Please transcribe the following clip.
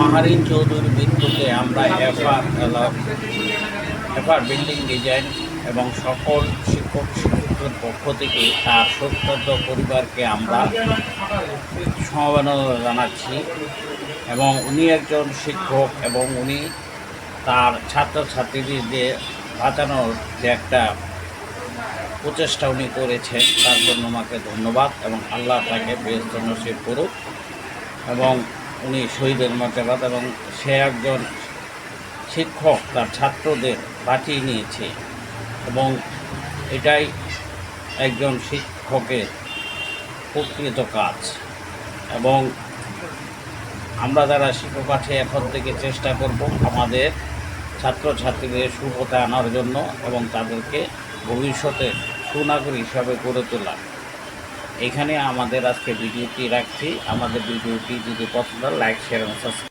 মাহারিন চৌধুরীর মৃত্যুতে আমরা এফআর এফআর বিল্ডিং ডিজাইন এবং সকল শিক্ষক শিক্ষকের পক্ষ থেকে তার সত্যন্ত পরিবারকে আমরা সমবেদনা জানাচ্ছি এবং উনি একজন শিক্ষক এবং উনি তার ছাত্রছাত্রীদের বাঁচানোর যে একটা প্রচেষ্টা উনি করেছেন, তার জন্য আমাকে ধন্যবাদ এবং আল্লাহ তাকে বেস্ত নসিব করুক এবং উনি শহীদের মর্যাদা এবং সে একজন শিক্ষক, তার ছাত্রদের বাঁচিয়ে নিয়েছে এবং এটাই একজন শিক্ষকের প্রকৃত কাজ। এবং আমরা যারা শিক্ষক আছে, এখন থেকে চেষ্টা করব আমাদের ছাত্রছাত্রীদের সুপথে আনার জন্য এবং তাদেরকে ভবিষ্যতে সুনাগরিক হিসাবে গড়ে তোলা এখানে আমাদের আজকে ভিডিওটি রাখছি। আমাদের ভিডিওটি যদি পছন্দ লাইক শেয়ার এবং সাবস্ক্রাইব